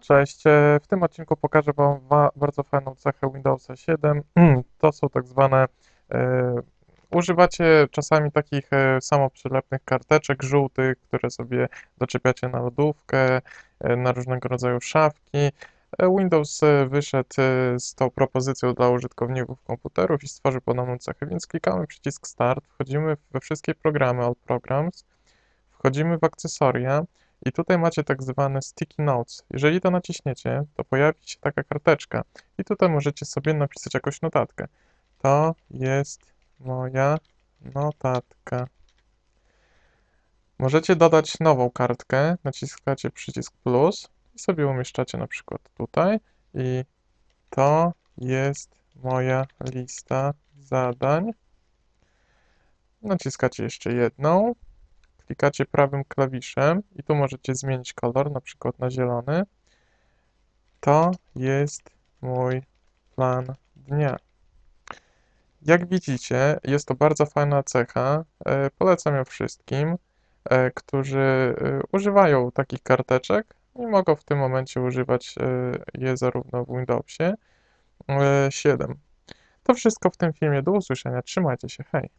Cześć, e, w tym odcinku pokażę Wam wa- bardzo fajną cechę Windowsa 7. To są tak zwane, e, używacie czasami takich e, samoprzylepnych karteczek żółtych, które sobie doczepiacie na lodówkę, na różnego rodzaju szafki. Windows wyszedł z tą propozycją dla użytkowników komputerów i stworzył podobną cechę, więc klikamy przycisk Start, wchodzimy we wszystkie programy, All Programs, wchodzimy w akcesoria, i tutaj macie tak zwane sticky notes. Jeżeli to naciśniecie, to pojawi się taka karteczka i tutaj możecie sobie napisać jakąś notatkę. To jest moja notatka. Możecie dodać nową kartkę, naciskacie przycisk plus i sobie umieszczacie na przykład tutaj i to jest moja lista zadań. Naciskacie jeszcze jedną klikacie prawym klawiszem i tu możecie zmienić kolor, na przykład na zielony. To jest mój plan dnia. Jak widzicie, jest to bardzo fajna cecha. E, Polecam ją wszystkim, e, którzy e, używają takich karteczek i mogą w tym momencie używać je zarówno w Windowsie e, 7. To wszystko w tym filmie. Do usłyszenia. Trzymajcie się. Hej.